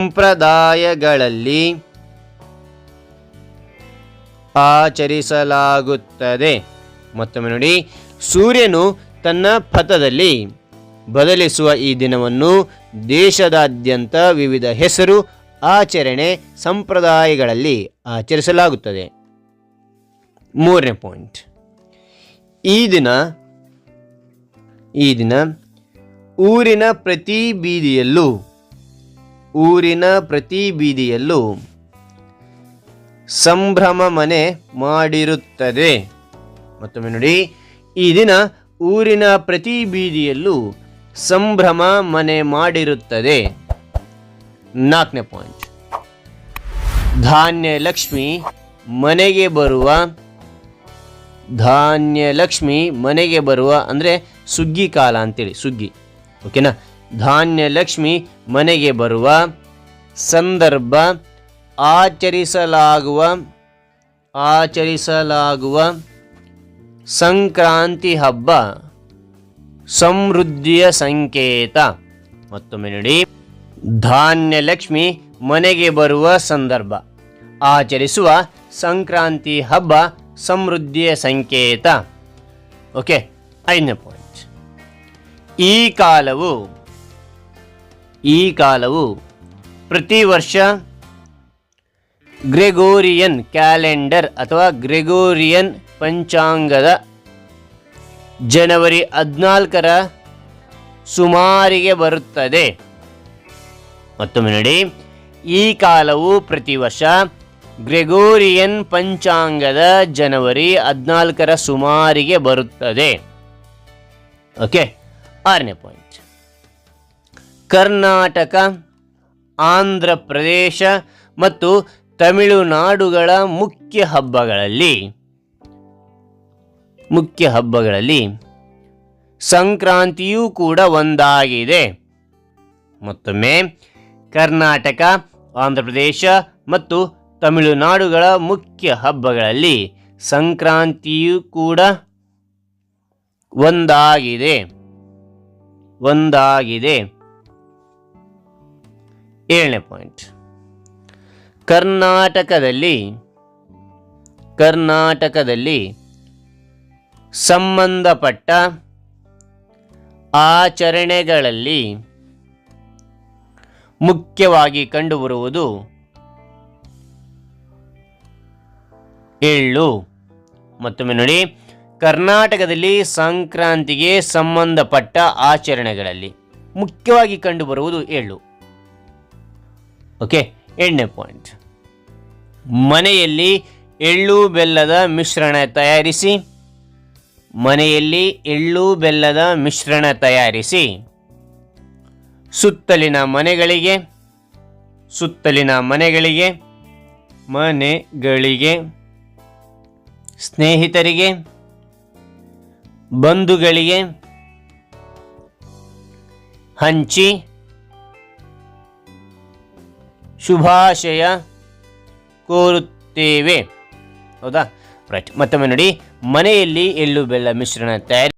ಸಂಪ್ರದಾಯಗಳಲ್ಲಿ ಆಚರಿಸಲಾಗುತ್ತದೆ. ಮತ್ತೊಮ್ಮೆ ನೋಡಿ, ಸೂರ್ಯನು ತನ್ನ ಪಥದಲ್ಲಿ ಬದಲಿಸುವ ಈ ದಿನವನ್ನು ದೇಶದಾದ್ಯಂತ ವಿವಿಧ ಹೆಸರು, ಆಚರಣೆ, ಸಂಪ್ರದಾಯಗಳಲ್ಲಿ ಆಚರಿಸಲಾಗುತ್ತದೆ. ಮೂರನೇ ಪಾಯಿಂಟ್. ಈ ದಿನ ಈ ದಿನ ಊರಿನ ಪ್ರತಿ ಬೀದಿಯಲ್ಲೂ ಊರಿನ ಪ್ರತಿ ಬೀದಿಯಲ್ಲೂ ಸಂಭ್ರಮ ಮನೆ ಮಾಡಿರುತ್ತದೆ. ಮತ್ತೊಮ್ಮೆ ನೋಡಿ, ಈ ದಿನ ಊರಿನ ಪ್ರತಿ ಬೀದಿಯಲ್ಲೂ ಸಂಭ್ರಮ ಮನೆ ಮಾಡಿರುತ್ತದೆ. ನಾಲ್ಕನೇ ಪಾಯಿಂಟ್. ಧಾನ್ಯ ಲಕ್ಷ್ಮಿ ಮನೆಗೆ ಬರುವ ಧಾನ್ಯ ಲಕ್ಷ್ಮಿ ಮನೆಗೆ ಬರುವ ಅಂದರೆ ಸುಗ್ಗಿ ಕಾಲ ಅಂತೇಳಿ, ಸುಗ್ಗಿ. ಓಕೆನಾ ಧಾನ್ಯ ಲಕ್ಷ್ಮಿ ಮನೆಗೆ ಬರುವ ಸಂದರ್ಭ ಆಚರಿಸಲಾಗುವ ಆಚರಿಸಲಾಗುವ ಸಂಕ್ರಾಂತಿ ಹಬ್ಬ. ಸಮೃದ್ಧಿಯ ಸಂಕೇತ. ಮತ್ತೊಮ್ಮೆ ನೋಡಿ. ಧಾನ್ಯಲಕ್ಷ್ಮಿ ಮನೆಗೆ ಬರುವ ಸಂದರ್ಭ. ಆಚರಿಸುವ ಸಂಕ್ರಾಂತಿ ಹಬ್ಬ ಸಮೃದ್ಧಿಯ ಸಂಕೇತ. ಓಕೆ ಐದನೇ ಪಾಯಿಂಟ್ ಈ ಕಾಲವು ಈ ಕಾಲವು ಪ್ರತಿ ವರ್ಷ ಗ್ರೆಗೋರಿಯನ್ ಕ್ಯಾಲೆಂಡರ್ ಅಥವಾ ಗ್ರೆಗೋರಿಯನ್ ಪಂಚಾಂಗದ ಜನವರಿ ಹದಿನಾಲ್ಕರ ಸುಮಾರಿಗೆ ಬರುತ್ತದೆ. ಮತ್ತೊಮ್ಮೆ ನೋಡಿ, ಈ ಕಾಲವು ಪ್ರತಿ ವರ್ಷ ಗ್ರೆಗೋರಿಯನ್ ಪಂಚಾಂಗದ ಜನವರಿ ಹದಿನಾಲ್ಕರ ಸುಮಾರಿಗೆ ಬರುತ್ತದೆ. ಓಕೆ, ಆರನೇ ಪಾಯಿಂಟ್ ಕರ್ನಾಟಕ, ಆಂಧ್ರ ಪ್ರದೇಶ ಮತ್ತು ತಮಿಳುನಾಡುಗಳ ಮುಖ್ಯ ಹಬ್ಬಗಳಲ್ಲಿ ಮುಖ್ಯ ಹಬ್ಬಗಳಲ್ಲಿ ಸಂಕ್ರಾಂತಿಯೂ ಕೂಡ ಒಂದಾಗಿದೆ. ಮತ್ತೊಮ್ಮೆ ಕರ್ನಾಟಕ, ಆಂಧ್ರ ಪ್ರದೇಶ ಮತ್ತು ತಮಿಳುನಾಡುಗಳ ಮುಖ್ಯ ಹಬ್ಬಗಳಲ್ಲಿ ಸಂಕ್ರಾಂತಿಯೂ ಕೂಡ ಒಂದಾಗಿದೆ. ಒಂದಾಗಿದೆ. ಏಳನೇ ಪಾಯಿಂಟ್ ಕರ್ನಾಟಕದಲ್ಲಿ ಕರ್ನಾಟಕದಲ್ಲಿ ಸಂಬಂಧಪಟ್ಟ ಆಚರಣೆಗಳಲ್ಲಿ ಮುಖ್ಯವಾಗಿ ಕಂಡುಬರುವುದು ಎಳ್ಳು ಮತ್ತೊಮ್ಮೆ ನೋಡಿ, ಕರ್ನಾಟಕದಲ್ಲಿ ಸಂಕ್ರಾಂತಿಗೆ ಸಂಬಂಧಪಟ್ಟ ಆಚರಣೆಗಳಲ್ಲಿ ಮುಖ್ಯವಾಗಿ ಕಂಡುಬರುವುದು ಎಳ್ಳು ಓಕೆ, ಎರಡನೇ ಪಾಯಿಂಟ್ ಮನೆಯಲ್ಲಿ ಎಳ್ಳು ಬೆಲ್ಲದ ಮಿಶ್ರಣ ತಯಾರಿಸಿ, ಮನೆಯಲ್ಲಿ ಎಳ್ಳು ಬೆಲ್ಲದ ಮಿಶ್ರಣ ತಯಾರಿಸಿ, ಸುತ್ತಲಿನ ಮನೆಗಳಿಗೆ ಸುತ್ತಲಿನ ಮನೆಗಳಿಗೆ ಮನೆಗಳಿಗೆ, ಸ್ನೇಹಿತರಿಗೆ, ಬಂಧುಗಳಿಗೆ, ಹಂಚಿ ಶುಭಾಶಯ ಕೋರುತ್ತೇವೆ. ಹೌದಾ? ರೈಟ್ ಮತ್ತೊಮ್ಮೆ ನೋಡಿ ಮನೆಯಲ್ಲಿ ಎಳ್ಳು ಬೆಲ್ಲ ಮಿಶ್ರಣ ತಯಾರಿ